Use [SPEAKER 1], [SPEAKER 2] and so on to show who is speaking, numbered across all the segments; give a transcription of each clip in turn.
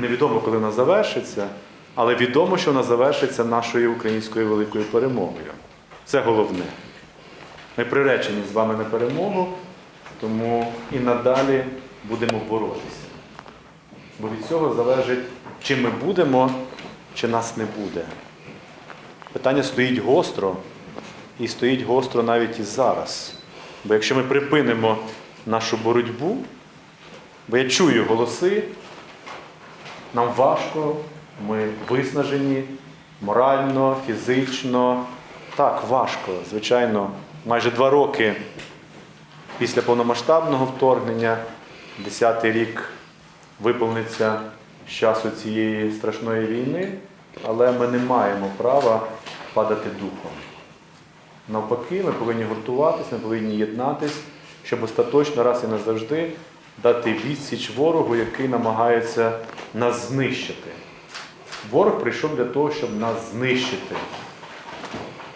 [SPEAKER 1] Невідомо, коли вона завершиться, але відомо, що вона завершиться нашою українською великою перемогою. Це головне. Ми приречені з вами на перемогу, тому і надалі будемо боротися. Бо від цього залежить, чи ми будемо, чи нас не буде. Питання стоїть гостро, і стоїть гостро навіть і зараз. Бо якщо ми припинимо нашу боротьбу, бо я чую голоси, нам важко, ми виснажені морально, фізично. Так, важко. Звичайно, майже два роки після повномасштабного вторгнення, 10-й рік виповниться з часу цієї страшної війни, але ми не маємо права падати духом. Навпаки, ми повинні гуртуватися, ми повинні єднатись, щоб остаточно раз і назавжди дати відсіч ворогу, який намагається нас знищити. Ворог прийшов для того, щоб нас знищити.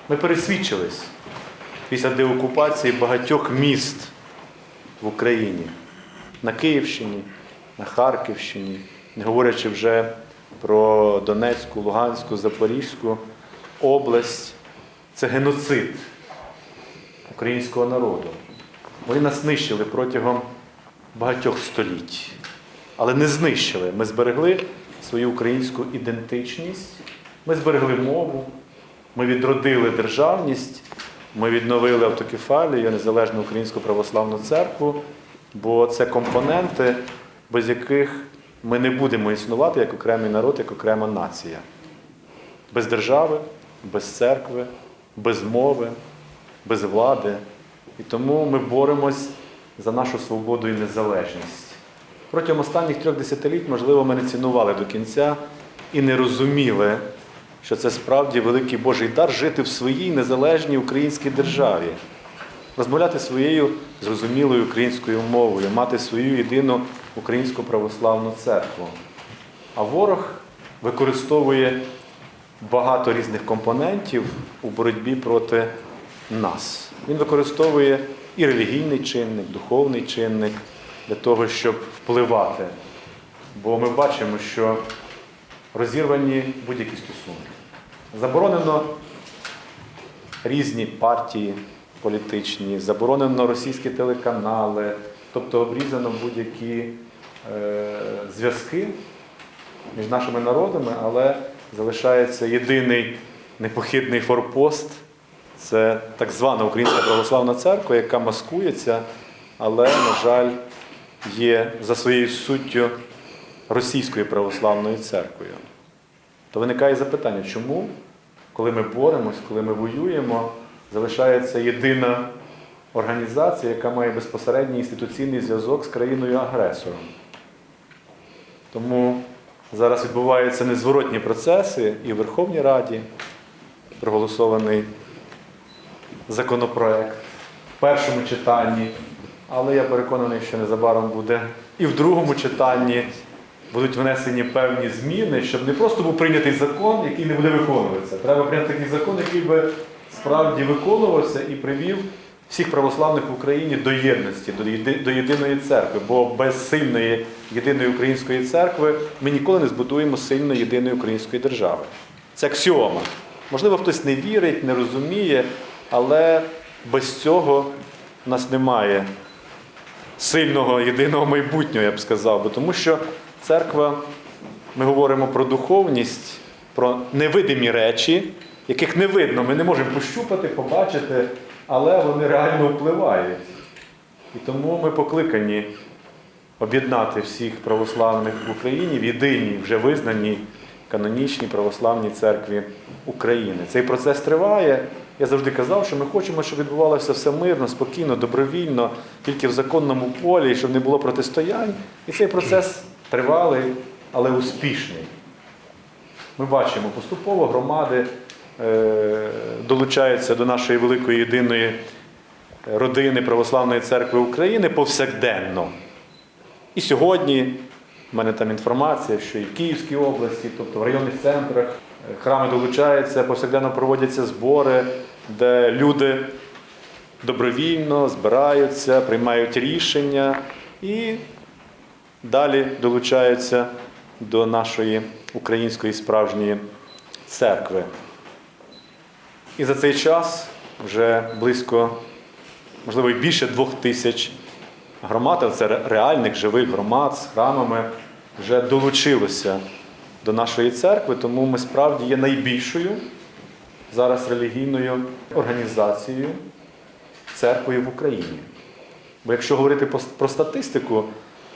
[SPEAKER 1] Ми пересвідчились після деокупації багатьох міст в Україні, на Київщині, на Харківщині, не говорячи вже про Донецьку, Луганську, Запорізьку область. Це геноцид українського народу. Вони нас знищили протягом багатьох століть. Але не знищили. Ми зберегли свою українську ідентичність, ми зберегли мову, ми відродили державність, ми відновили автокефалію, незалежну українську православну церкву, бо це компоненти, без яких ми не будемо існувати як окремий народ, як окрема нація. Без держави, без церкви, без мови, без влади. І тому ми боремось за нашу свободу і незалежність. Протягом останніх трьох десятиліть, можливо, ми не цінували до кінця і не розуміли, що це справді великий Божий дар жити в своїй незалежній українській державі, розмовляти своєю зрозумілою українською мовою, мати свою єдину українську православну церкву. А ворог використовує багато різних компонентів у боротьбі проти нас. Він використовує і релігійний чинник, духовний чинник для того, щоб впливати. Бо ми бачимо, що розірвані будь-які стосунки. Заборонено різні партії політичні, заборонено російські телеканали, тобто обрізано будь-які е, зв'язки між нашими народами, але залишається єдиний непохитний форпост це так звана Українська православна церква, яка маскується, але, на жаль, є за своєю суттю російською православною церквою. То виникає запитання, чому, коли ми боремось, коли ми воюємо, залишається єдина організація, яка має безпосередній інституційний зв'язок з країною-агресором. Тому зараз відбуваються незворотні процеси і в Верховній Раді проголосований законопроект в першому читанні, але я переконаний, що незабаром буде і в другому читанні будуть внесені певні зміни, щоб не просто був прийнятий закон, який не буде виконуватися. Треба прийняти такий закон, який би справді виконувався і привів всіх православних в Україні до єдності, до, єди- до єдиної церкви. Бо без сильної єдиної української церкви ми ніколи не збудуємо сильної єдиної української держави. Це аксіома. Можливо, хтось не вірить, не розуміє, але без цього в нас немає сильного єдиного майбутнього, я б сказав. Бо тому що церква, ми говоримо про духовність, про невидимі речі, яких не видно, ми не можемо пощупати, побачити, але вони реально впливають. І тому ми покликані об'єднати всіх православних в Україні в єдиній, вже визнаній канонічній православній церкві України. Цей процес триває. Я завжди казав, що ми хочемо, щоб відбувалося все мирно, спокійно, добровільно, тільки в законному полі, щоб не було протистоянь. І цей процес тривалий, але успішний. Ми бачимо, поступово громади е, долучаються до нашої великої єдиної родини Православної церкви України повсякденно. І сьогодні в мене там інформація, що і в Київській області, тобто в районних центрах, е, храми долучаються, повсякденно проводяться збори, де люди добровільно збираються, приймають рішення і далі долучаються до нашої української справжньої церкви. І за цей час вже близько, можливо, і більше двох тисяч громад, це реальних живих громад з храмами, вже долучилося до нашої церкви, тому ми справді є найбільшою зараз релігійною організацією церквою в Україні. Бо якщо говорити про статистику,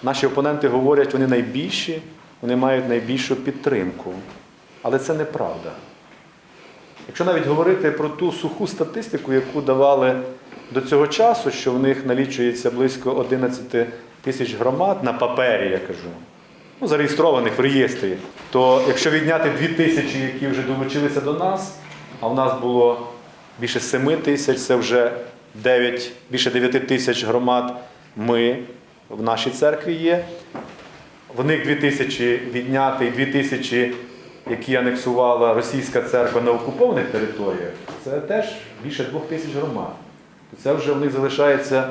[SPEAKER 1] наші опоненти говорять, вони найбільші, вони мають найбільшу підтримку. Але це неправда. Якщо навіть говорити про ту суху статистику, яку давали до цього часу, що в них налічується близько 11 тисяч громад на папері, я кажу, ну, зареєстрованих в реєстрі, то якщо відняти 2 тисячі, які вже долучилися до нас, а в нас було більше 7 тисяч, це вже 9, більше 9 тисяч громад ми в нашій церкві є. В них 2 тисячі відняти і 2 тисячі, які анексувала російська церква на окупованих територіях, це теж більше 2 тисяч громад. Це вже в них залишається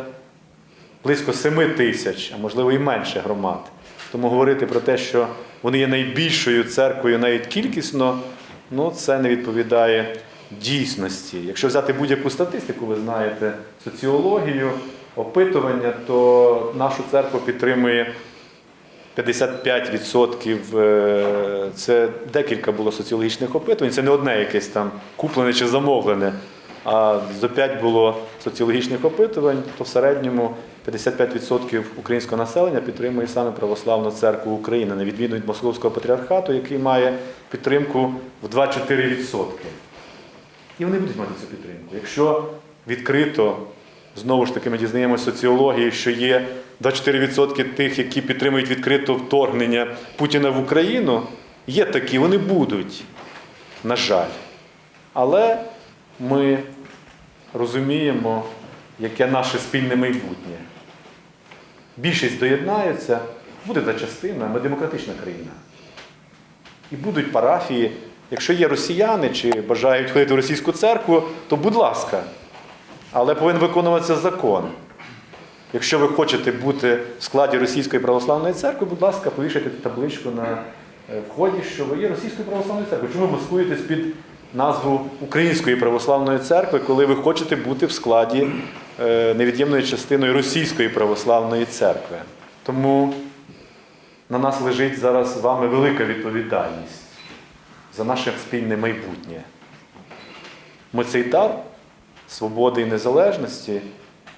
[SPEAKER 1] близько 7 тисяч, а можливо і менше громад. Тому говорити про те, що вони є найбільшою церквою навіть кількісно, ну це не відповідає дійсності. Якщо взяти будь-яку статистику, ви знаєте, соціологію, опитування, то нашу церкву підтримує 55%. е, Це декілька було соціологічних опитувань. Це не одне якесь там куплене чи замовлене. А за 5 було соціологічних опитувань, то в середньому 55% українського населення підтримує саме Православну церкву України, на відміну від Московського патріархату, який має підтримку в 2-4%. І вони будуть мати цю підтримку. Якщо відкрито, знову ж таки, ми дізнаємося соціології, що є 24% тих, які підтримують відкрито вторгнення Путіна в Україну, є такі, вони будуть, на жаль. Але ми розуміємо, яке наше спільне майбутнє. Більшість доєднається, буде та частина, ми демократична країна. І будуть парафії. Якщо є росіяни чи бажають ходити в російську церкву, то будь ласка. Але повинен виконуватися закон. Якщо ви хочете бути в складі Російської православної церкви, будь ласка, повішайте табличку на е, вході, що ви є Російською православною церквою. Чому ви маскуєтесь під назву Української православної церкви, коли ви хочете бути в складі невід'ємною частиною Російської православної церкви? Тому на нас лежить зараз з вами велика відповідальність за наше спільне майбутнє. Ми цей дар свободи і незалежності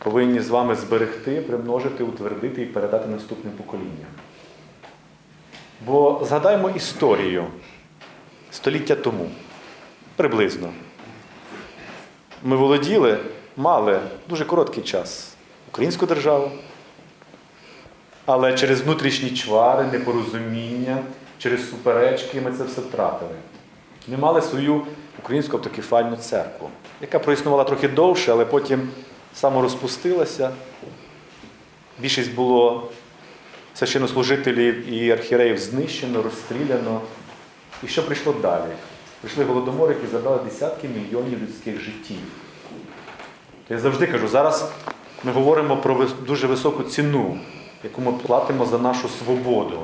[SPEAKER 1] повинні з вами зберегти, примножити, утвердити і передати наступним поколінням. Бо згадаймо історію століття тому, приблизно. Ми володіли, мали дуже короткий час українську державу, але через внутрішні чвари, непорозуміння, через суперечки ми це все втратили. Ми мали свою українську автокефальну церкву, яка проіснувала трохи довше, але потім саморозпустилася. Більшість було священнослужителів і архіреїв знищено, розстріляно. І що прийшло далі? Прийшли голодомори, які забрали десятки мільйонів людських життів. Я завжди кажу, зараз ми говоримо про дуже високу ціну, яку ми платимо за нашу свободу.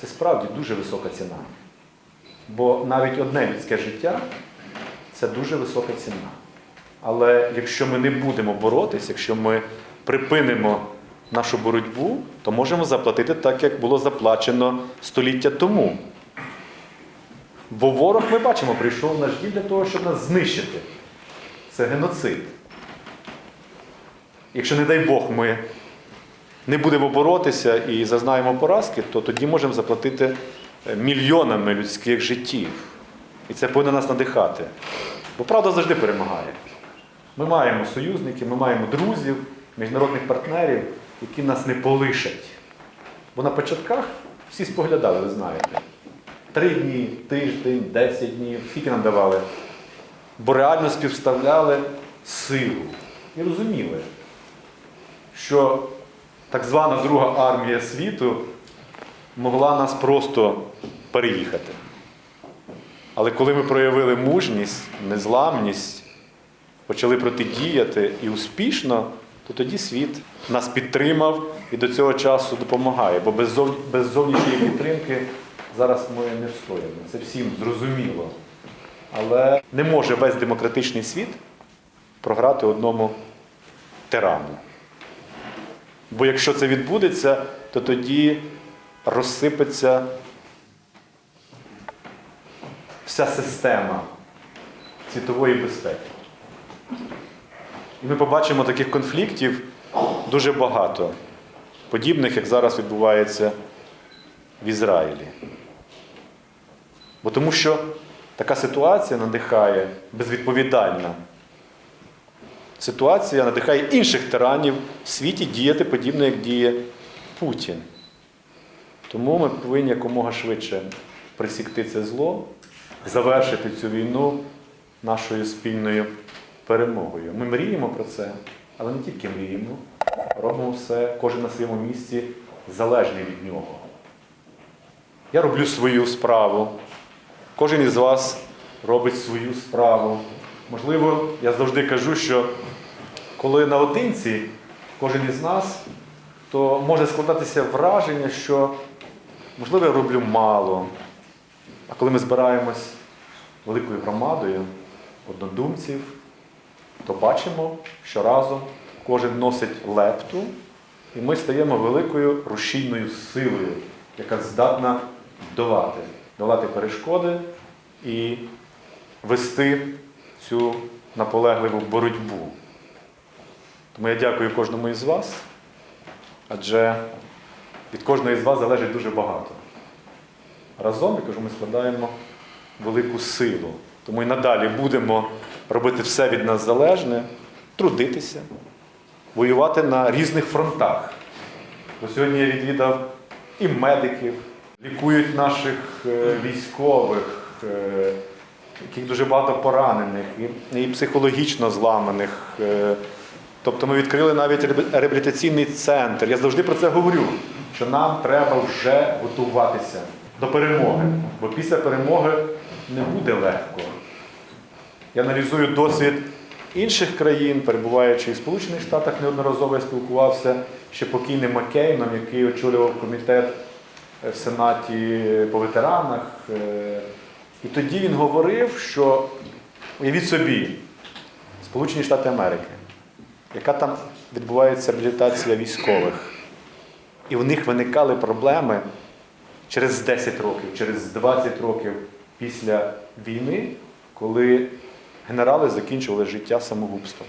[SPEAKER 1] Це справді дуже висока ціна. Бо навіть одне людське життя це дуже висока ціна. Але якщо ми не будемо боротися, якщо ми припинимо нашу боротьбу, то можемо заплатити так, як було заплачено століття тому. Бо ворог, ми бачимо, прийшов в наш дім для того, щоб нас знищити. Це геноцид. Якщо, не дай Бог, ми не будемо боротися і зазнаємо поразки, то тоді можемо заплатити е, мільйонами людських життів. І це повинно нас надихати. Бо правда завжди перемагає. Ми маємо союзників, ми маємо друзів, міжнародних партнерів, які нас не полишать. Бо на початках всі споглядали, ви знаєте. Три дні, тиждень, десять днів, скільки нам давали. Бо реально співставляли силу і розуміли, що так звана Друга армія світу могла нас просто переїхати. Але коли ми проявили мужність, незламність, почали протидіяти і успішно, то тоді світ нас підтримав і до цього часу допомагає. Бо без, зов... без зовнішньої підтримки зараз ми не встоїмо. Це всім зрозуміло. Але не може весь демократичний світ програти одному тирану. Бо якщо це відбудеться, то тоді розсипеться вся система світової безпеки. І ми побачимо таких конфліктів дуже багато, подібних, як зараз відбувається в Ізраїлі. Бо тому що така ситуація надихає безвідповідальна. Ситуація надихає інших тиранів в світі діяти подібно, як діє Путін. Тому ми повинні якомога швидше присікти це зло, завершити цю війну нашою спільною перемогою. Ми мріємо про це, але не тільки мріємо, робимо все, кожен на своєму місці залежний від нього. Я роблю свою справу. Кожен із вас робить свою справу. Можливо, я завжди кажу, що коли наодинці кожен із нас, то може складатися враження, що, можливо, я роблю мало. А коли ми збираємось великою громадою однодумців, то бачимо, що разом кожен носить лепту, і ми стаємо великою рушійною силою, яка здатна долати, долати перешкоди і вести цю наполегливу боротьбу. Тому я дякую кожному із вас, адже від кожного із вас залежить дуже багато. Разом, я кажу, ми складаємо велику силу. Тому і надалі будемо робити все від нас залежне, трудитися, воювати на різних фронтах. Бо сьогодні я відвідав і медиків, лікують наших е, військових, е, яких дуже багато поранених, і, і психологічно зламаних. Е, Тобто ми відкрили навіть реабілітаційний центр. Я завжди про це говорю, що нам треба вже готуватися до перемоги. Бо після перемоги не буде легко. Я аналізую досвід інших країн, перебуваючи в Сполучених Штатах, неодноразово я спілкувався ще покійним Маккейном, який очолював комітет е, в Сенаті по ветеранах. І тоді він говорив, що уявіть собі, Сполучені Штати Америки, яка там відбувається реабілітація військових. І в них виникали проблеми через 10 років, через 20 років після війни, коли генерали закінчували життя самогубством.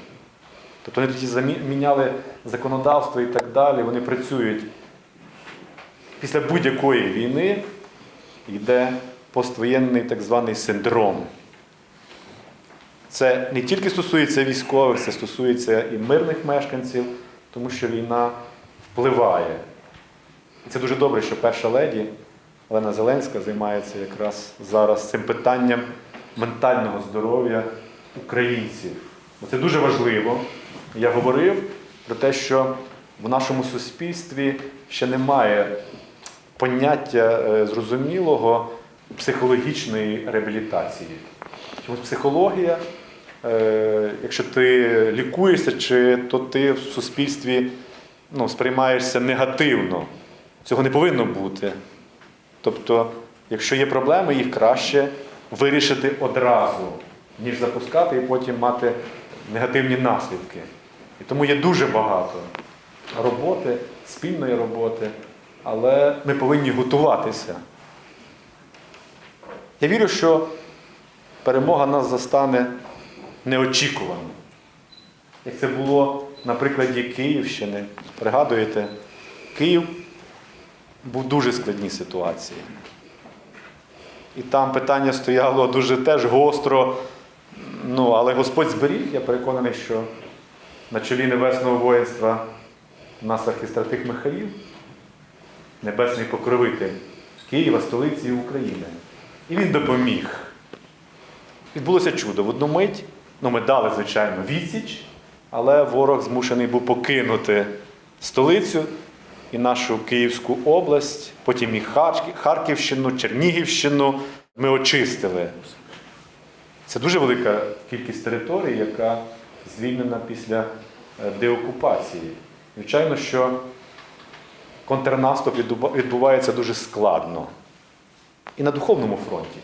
[SPEAKER 1] Тобто вони тоді замі- міняли законодавство і так далі, вони працюють. Після будь-якої війни йде поствоєнний так званий синдром. Це не тільки стосується військових, це стосується і мирних мешканців, тому що війна впливає. І це дуже добре, що перша леді Олена Зеленська займається якраз зараз цим питанням ментального здоров'я українців. Бо це дуже важливо. Я говорив про те, що в нашому суспільстві ще немає поняття е, зрозумілого психологічної реабілітації. Чомусь психологія, е, якщо ти лікуєшся, чи то ти в суспільстві ну, сприймаєшся негативно. Цього не повинно бути. Тобто, якщо є проблеми, їх краще вирішити одразу, ніж запускати і потім мати негативні наслідки. І тому є дуже багато роботи, спільної роботи, але ми повинні готуватися. Я вірю, що перемога нас застане неочікувано. Як це було на прикладі Київщини. Пригадуєте, Київ був в дуже складній ситуації. І там питання стояло дуже теж гостро. Ну, але Господь зберіг, я переконаний, що на чолі небесного воїнства нас архістратих Михаїл, небесний покровитель Києва, столиці України. І він допоміг. Відбулося чудо. В одну мить, ну ми дали, звичайно, відсіч, але ворог змушений був покинути столицю і нашу Київську область, потім і Харківщину, Чернігівщину. Ми очистили. Це дуже велика кількість територій, яка звільнена після е, деокупації. Звичайно, що контрнаступ відбувається дуже складно. І на духовному фронті.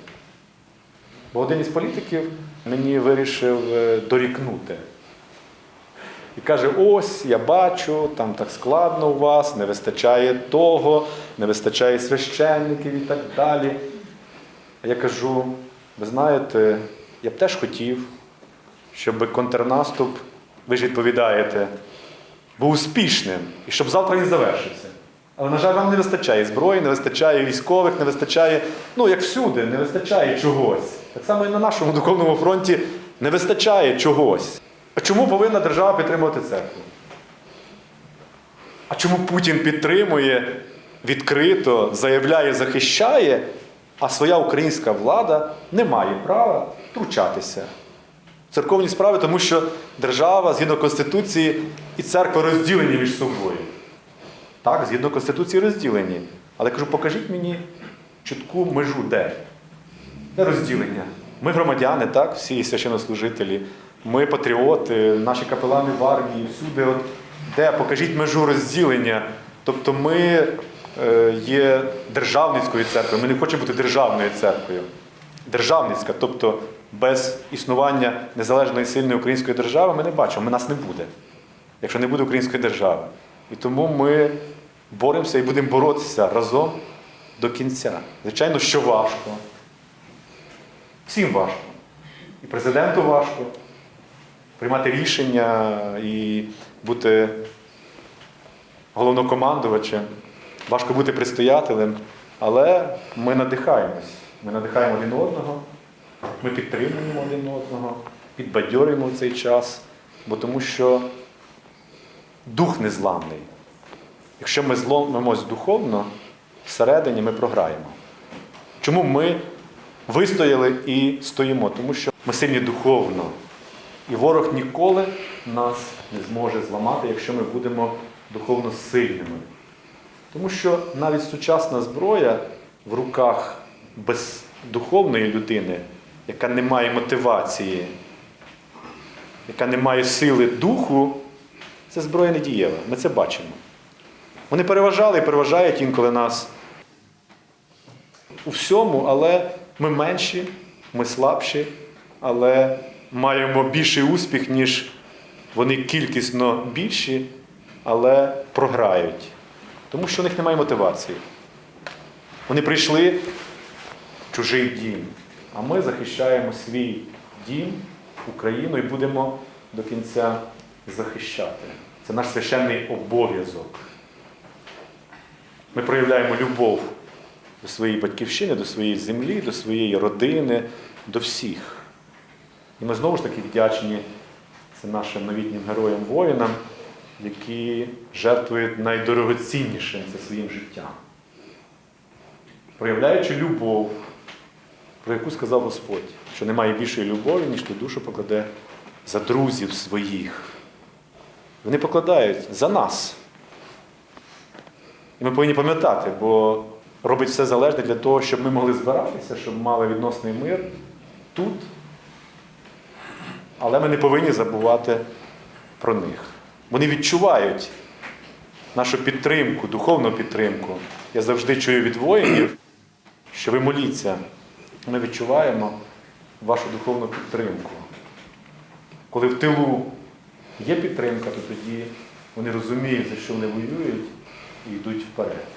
[SPEAKER 1] Бо один із політиків мені вирішив е, дорікнути. І каже: ось я бачу, там так складно у вас, не вистачає того, не вистачає священників і так далі. А я кажу: ви знаєте, я б теж хотів, щоб контрнаступ, ви ж відповідаєте, був успішним і щоб завтра він завершився. Але, на жаль, вам не вистачає зброї, не вистачає військових, не вистачає, ну як всюди, не вистачає чогось. Так само і на нашому духовному фронті не вистачає чогось. А чому повинна держава підтримувати церкву? А чому Путін підтримує відкрито, заявляє, захищає, а своя українська влада не має права втручатися в церковні справи, тому що держава, згідно Конституції, і церква розділені між собою. Так, згідно Конституції розділені. Але кажу, покажіть мені чітку межу де? Де розділення? Ми громадяни, так, всі священнослужителі, ми патріоти, наші капелани в армії, всюди. От, де покажіть межу розділення. Тобто ми е, є державницькою церквою, ми не хочемо бути державною церквою. Державницька, тобто без існування незалежної сильної української держави ми не бачимо, ми нас не буде, якщо не буде української держави. І тому ми боремося і будемо боротися разом до кінця. Звичайно, що важко. Всім важко. І президенту важко приймати рішення і бути головнокомандувачем. Важко бути предстоятелем, але ми надихаємось. Ми надихаємо один одного, ми підтримуємо один одного, підбадьорюємо в цей час, бо тому що дух незламний. Якщо ми зломимось духовно, всередині ми програємо. Чому ми вистояли і стоїмо? Тому що ми сильні духовно. І ворог ніколи нас не зможе зламати, якщо ми будемо духовно сильними. Тому що навіть сучасна зброя в руках бездуховної людини, яка не має мотивації, яка не має сили духу, це зброя не дієва. Ми це бачимо. Вони переважали і переважають інколи нас у всьому, але ми менші, ми слабші, але маємо більший успіх, ніж вони кількісно більші, але програють. Тому що у них немає мотивації. Вони прийшли в чужий дім, а ми захищаємо свій дім, Україну і будемо до кінця захищати. Це наш священний обов'язок. Ми проявляємо любов до своєї батьківщини, до своєї землі, до своєї родини, до всіх. І ми знову ж таки вдячні цим нашим новітнім героям-воїнам, які жертвують найдорогоціннішим це своїм життям. Проявляючи любов, про яку сказав Господь, що немає більшої любові, ніж ту душу покладе за друзів своїх. Вони покладають за нас. І ми повинні пам'ятати, бо робить все залежне для того, щоб ми могли збиратися, щоб мали відносний мир тут. Але ми не повинні забувати про них. Вони відчувають нашу підтримку, духовну підтримку. Я завжди чую від воїнів, що ви моліться. Ми відчуваємо вашу духовну підтримку. Коли в тилу є підтримка, то тоді вони розуміють, за що вони воюють і йдуть вперед.